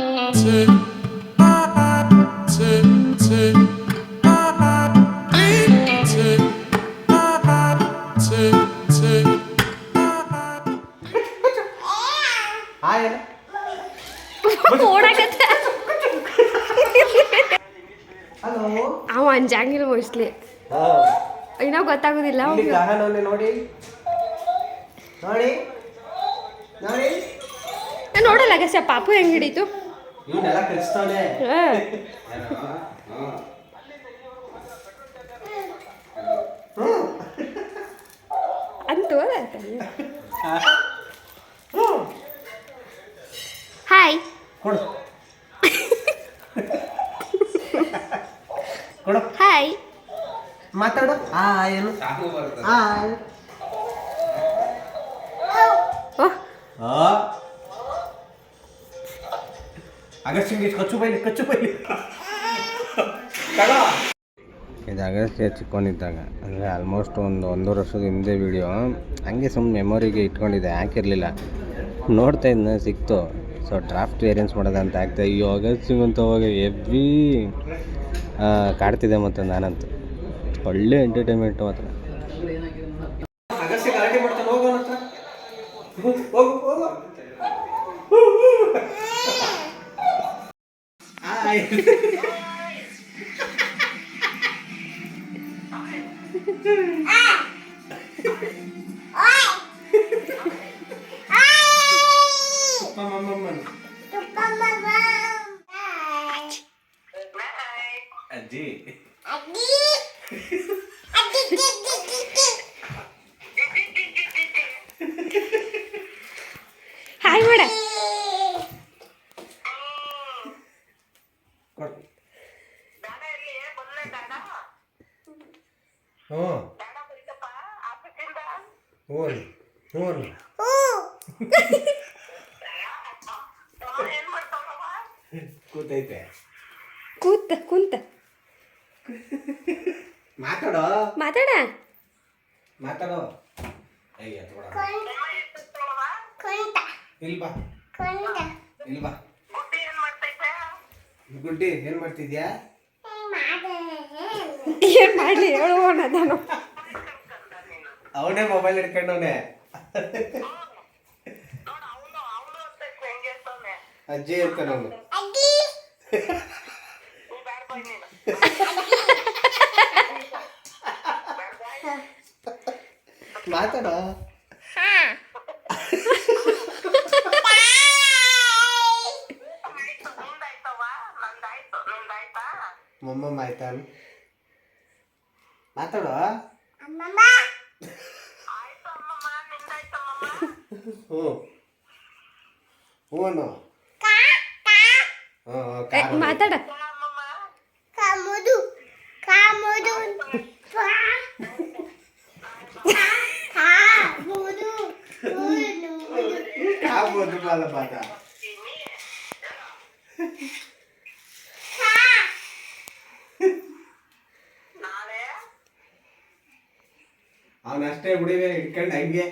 ಅವ ಅಂಜಂಗಿಲ್ಲ ಮೋಸ್ಟ್ಲಿ ಇನ್ನೂ ಗೊತ್ತಾಗೋದಿಲ್ಲ ನೋಡಿ. ನೋಡಿ. ನೋಡಲ್ಲ ಪಾಪು ಹೆಂಗ್ ಹಿಡೀತು? ಇವನ್ನೆಲ್ಲ ಕಲಿಸ್ತಾನೆ ಹಾ. ಅಂತೂ ಹಾಯ್. ಕೊಡು. ಕೊಡು. ಹಾಯ್. ಮಾತಾಡು. ಆ ಏನು ಆ ಇದು ಅಗಸ್ತ್ಯ ಚಿಕ್ಕೊಂಡಿದ್ದಾಗ ಅಂದರೆ ಆಲ್ಮೋಸ್ಟ್ ಒಂದು ಒಂದೂವರೆ ವರ್ಷದ ಹಿಂದೆ ವಿಡಿಯೋ ಹಂಗೆ ಸುಮ್ಮನೆ ಮೆಮೊರಿಗೆ ಇಟ್ಕೊಂಡಿದ್ದೆ ಹಾಕಿರಲಿಲ್ಲ. ನೋಡ್ತಾ ಇದ್ನ ಸಿಕ್ತು. ಸೊ ಡ್ರಾಫ್ಟ್ ವೇರಿಯನ್ಸ್ ಮಾಡೋದಂತ ಆಗ್ತಾ ಈ ಅಗಸ್ಟಿಂಗ್ ಅಂತ ಹೋಗಿ ಎವ್ರಿ ಕಾಡ್ತಿದ್ದೆ ಮತ್ತು ನಾನಂತೂ. ಒಳ್ಳೆ ಎಂಟರ್ಟೈನ್ಮೆಂಟ್ ಮಾತ್ರ. ಹೋಗು. ಅವ್ನ ಹತ್ರ. ಹೋಗು ಹೋಗು ಆಯ್. ಅಜ್ಜಿ ಹಾಯ್ ಮಾಡ ಕೊಡು ಹ್ಞೂ. ಹ್ಞೂ ಹ್ಞೂ ಕೂತೈತೆ. ಕೂತ ಕುಂತ. ಮಾತಾಡೋ? ಮಾತಾಡ. ಮಾತಾಡೋ? ಅಯ್ಯ ಇಲ್ವಾ ಇಲ್ಬಾ ಇಲ್ಬಾ ಗುಡ್ಡಿ ಏನ್ ಮಾಡ್ತಿದ್ಯಾ? ಏನ್ ಮಾಡ್ಲಿ? ಹೇಳೋಣ ನಾನು. ಅವನೇ ಮೊಬೈಲ್ ಹಿಡ್ಕೊಂಡವನೆ. ಅಜ್ಜಿ ಇರ್ತಾನೆ ಅವನು. ಮಾತಾಡೋ. ಮೊಮ್ಮಮ್ಮ ಆಯ್ತಾ? ಮಾತಾಡೋ? ಹ್ಞೂ ಹ್ಞೂ. ಮಾತಾಡ. ಕಾಮುದು ಕಾಮುದು ಕಾಮುದು ಕಾಬೋದು ಬಾಲ ಬಾದ ಅವನಷ್ಟೇ ಹುಡಿವೆ ಇಟ್ಕೊಂಡು ಹಂಗೆ.